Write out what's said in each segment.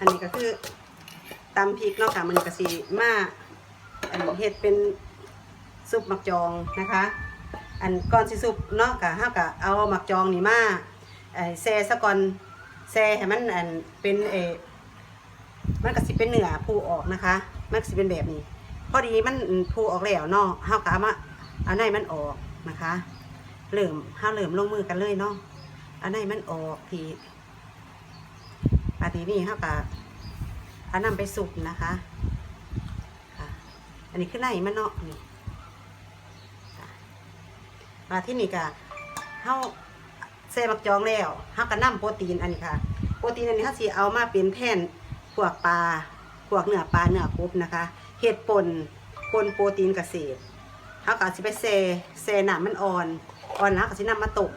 อันนี้ก็คือตำพริกเนาะค่ะมันก็สิมาอันเฮ็ดเป็นซุปหมักจองนะคะ อันก่อนสิซุปเนาะก็เฮาก็เอาหมักจองนี่มาเอ่อแซ่ซะก่อนแซ่ให้มันอันเป็นเอมันก็สิเป็นเนื้อผู้ออกนะคะ มันก็สิเป็นแบบนี้พอดีมันผู้ออกแล้วเนาะเฮาก็เอามาเอาในมันออกนะคะเริ่มเฮาเริ่มลงมือกันเลยเนาะเอาในมันออกที อาทีนี้เฮาก็เอานำไปสุกนะคะค่ะ อันนี้คือในมันเนาะนี่มาที่นี่ก็เฮาเซมักจองแล้วเฮาก็นำโปรตีนอันนี้ค่ะ โปรตีนอันนี้เฮาสิเอามาเป็นแทนพวกปลาพวกเนื้อปลาเนื้อกบนะคะเห็ดป่นปนโปรตีนเกษตรเขาก็สิไปเซเซน้ำมันอ่อน อ่อนแล้วก็สินำมาต้ม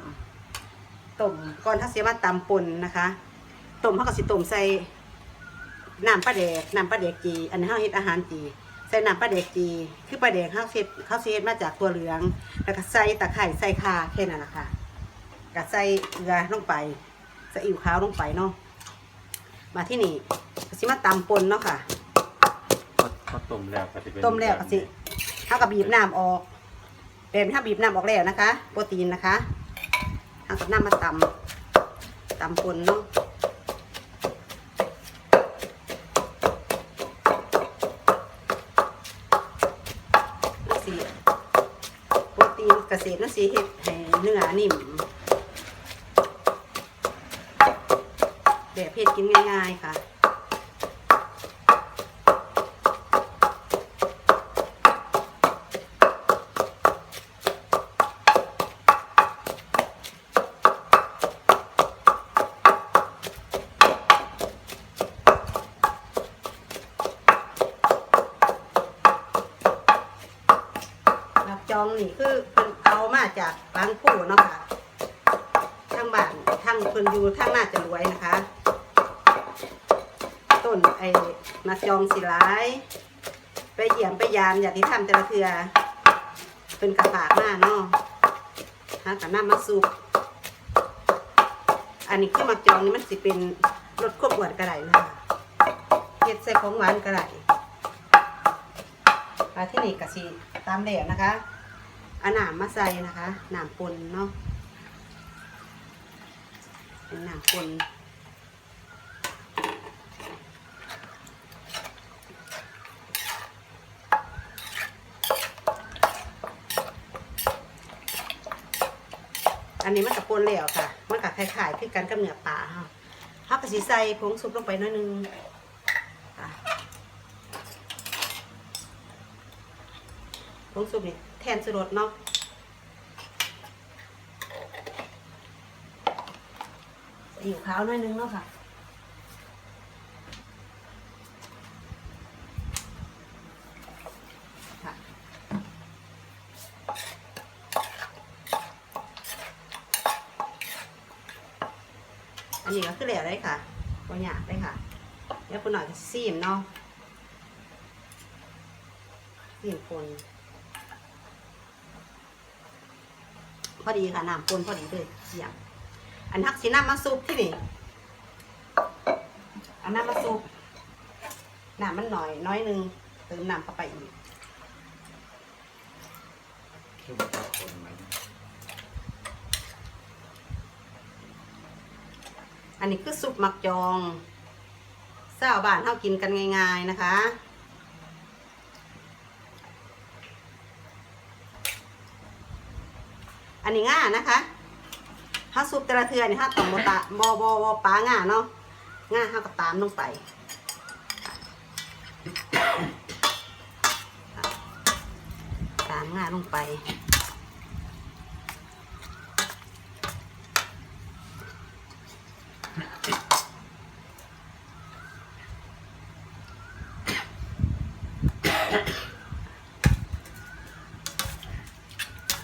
ต้มก่อนถ้าเสียมาตำปนนะคะ ต้มเขาก็สิต้มใส่น้ำปลาแดกน้ำปลาแดกจี อันนี้เขาเฮ็ดอาหารจีใส่น้ำปลาแดกจี คือปลาแดกเขาเฮ็ดเขาสิเฮ็ดมาจากตัวเหลือง แล้วก็ใส่ตะไคร้ใส่ข่าแค่นั้นแหละค่ะก็ใส่เกลือลงไปใส่อิ๋วขาวลงไปเนาะมาที่นี่ก็สิมาตำปนเนาะค่ะเขาเขาต้มแล้วก็จะเป็นต้มแล้วก็สิเท่ากับบีบน้ำออกแบบนี้ถ้าบีบน้ำออกแล้วนะคะ โปรตีนนะคะเท่ากับน้ำมาตำตำปนเนาะนั่นสิโป รตีนเกษตรนั่นสิเห็ดให้เนื้อนิ่ม แบบเห็ดกินง่าย ๆ ค่ะหลักจองนี่คือามาจากบางผู้เนาะค่ะทางบ้านทางเพิ่นอยู่ทางน่าจะรวยนะคะ ต้นไอ้นักจองสิหลาย ไปเยี่ยมไปยามอย่าที่ทำแต่ละเทือเป็นกระปากมากเนาะฮะกับน้ำมาซุปอันนี้คือมักจองนี่มันสิเป็นรสควบหวานกระไรนะคะเฮ็ดใส่ของหวานกระไรมาที่นี่กะสิตามแล้วนะคะ เอาหนามมาใส่นะคะหนามปนเนาะเป็นหนามปนอันนี้มันกับปนแล้วค่ะ มันกับคล้ายๆคือกันกับเนื้อปลาค่ะเขากะสิใส่ผงซุปลงไปน้อยนึงผงซุปนี่ แทนสรดเนาะอยู่ขาวหน่อยนึงเนาะค่ะอันนี้ก็คือเหลวได้ค่ะตัวหยาบได้ค่ะแล้วคุณหน่อยซีมเนาะซีมคน พอดีค่ะน้ำปนพอดีเลยเสียงอันทักสีน้ำมาซุปที่นี่อันน้ำมาซุปน้ำมันหน่อยน้อยหนึงเติมน้ำเข้าไปอีกคือแบบว่าคนไหมอันนี้คือซุปหมักจองเศร้าบ้านเท่ากินกันง่าย ๆนะคะ อันนี้ง่านะคะถ้าซุปแต่ละเทือนี่ถ้าต้องบตาบอบอบอปลาง่าเนาะง่าห้าก็ตามลงไปตามง่าลงไป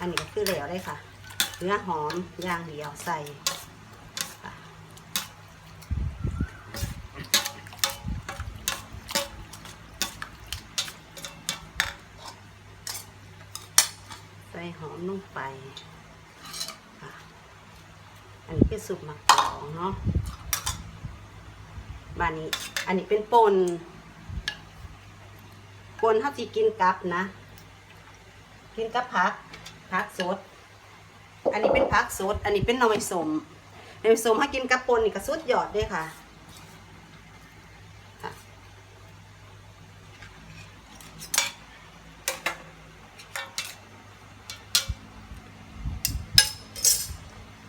อันนี้ก็คือเหลวได้ค่ะ เนื้อหอมย่างเดียวใส่ใส่หอมลงไปอันนี้คือสุปหมักองเนาะบ้านนี้ อันนี้เป็นปนปนเฮาสิกินกับนะ กินกับผักผักสด อันนี้เป็นผักสด อันนี้เป็นหน่อไม้สมหน่อไม้สมถ้ากินกับป่นนี่ก็สุดยอดด้ค่ะค่ะ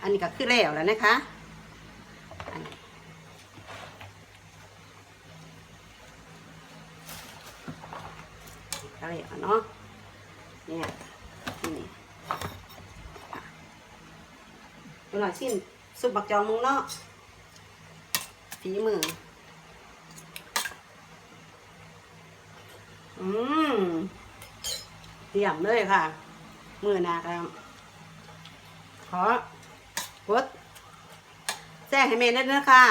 อันนี้ก็คือแล้วแล้วนะคะอันนี้ก็แล้วเนาะเนี่ยนี่ค่ะ เป็นหน่อยชิ้นซุปบักจองมึงเนาะฝีมือ อืมเตรียมเลยค่ะ มือหนาครับขอกดแจ้งให้เมย์ได้ด้วยค่ะ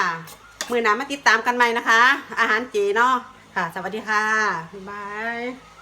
มือหนามาติดตามกันใหม่นะคะ อาหารเจเนาะค่ะ สวัสดีค่ะ บ๊ายบาย